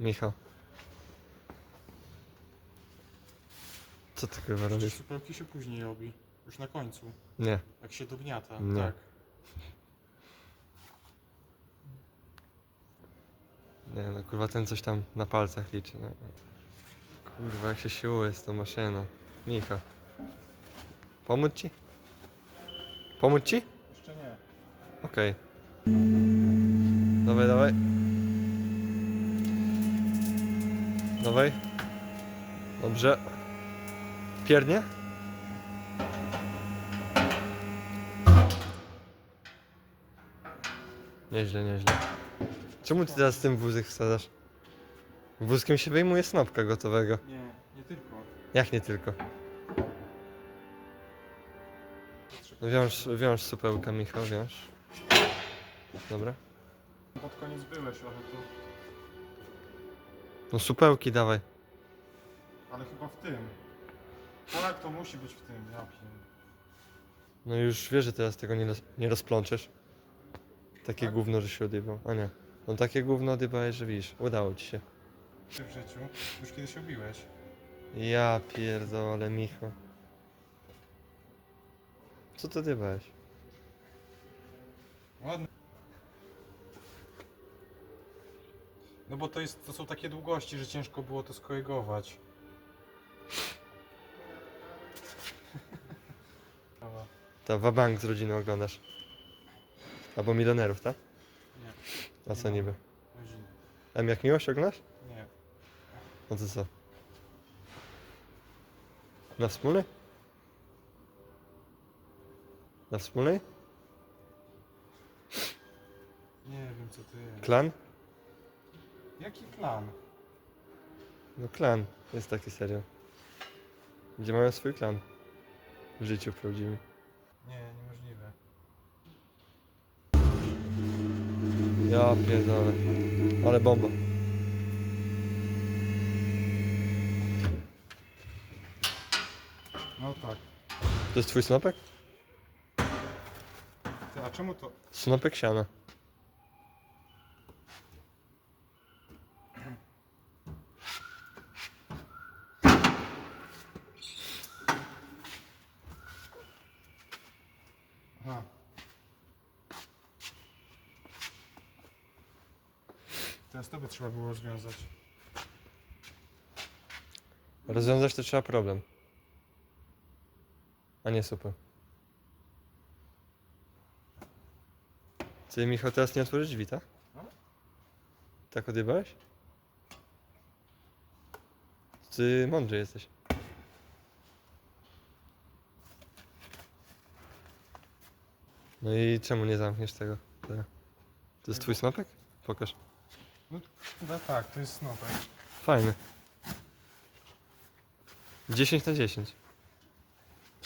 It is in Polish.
Michał. Co ty kurwa robisz? supełki się później robi. Już na końcu. Nie. Jak się dogniata. Nie. Tak. Nie no kurwa ten coś tam na palcach liczy. No. Kurwa jak się siłuje z tą maszyną. Michał. Pomóc ci? Pomóc ci? Jeszcze nie. Okej. Dawaj, dawaj. Dawaj. Dobrze. Piernie? Nieźle, nieźle. Czemu ty teraz tym wózek wsadzasz? Wózkiem się wyjmuje snopka gotowego. Nie, nie tylko. Jak nie tylko? Wiąż, wiąż supełka, Michał, wiąż. Dobra. Pod koniec byłeś, ale to... No supełki dawaj. Ale chyba w tym. Polak to musi być w tym, ja. No już wiesz, że teraz tego nie, roz, nie rozplączesz. Takie Tak? gówno, że się odjebał. A nie. No takie gówno odjebałeś, że widzisz. Udało ci się. Ty w życiu już kiedyś obiłeś. Ja pierdolę, Michał. Co ty odjebałeś? Ładne. No bo to jest, to są takie długości, że ciężko było to skorygować. Dobra. Ta wabank z rodziną oglądasz. Albo milionerów, tak? Nie, A co niby? rodziny. M jak miłość oglądasz? Nie. No to co? Na wspólnej? Na wspólnej? Nie wiem co to jest. Klan? Jaki klan? No klan. Jest taki serial. Gdzie mają swój klan. W życiu prawdziwym. Nie, niemożliwe. Ja pierdolę. Ale bomba. No tak. To jest twój snopek? Ty, a czemu to... Snopek siana. Aha. Teraz to by trzeba było rozwiązać. Rozwiązać to trzeba problem. A nie super. Ty Michał teraz nie otworzysz drzwi, tak? No. Tak odjebałeś? Ty mądry jesteś. No i czemu nie zamkniesz tego? To jest twój snopek? Pokaż. Chyba tak, to jest snopek. Fajny. 10 na 10.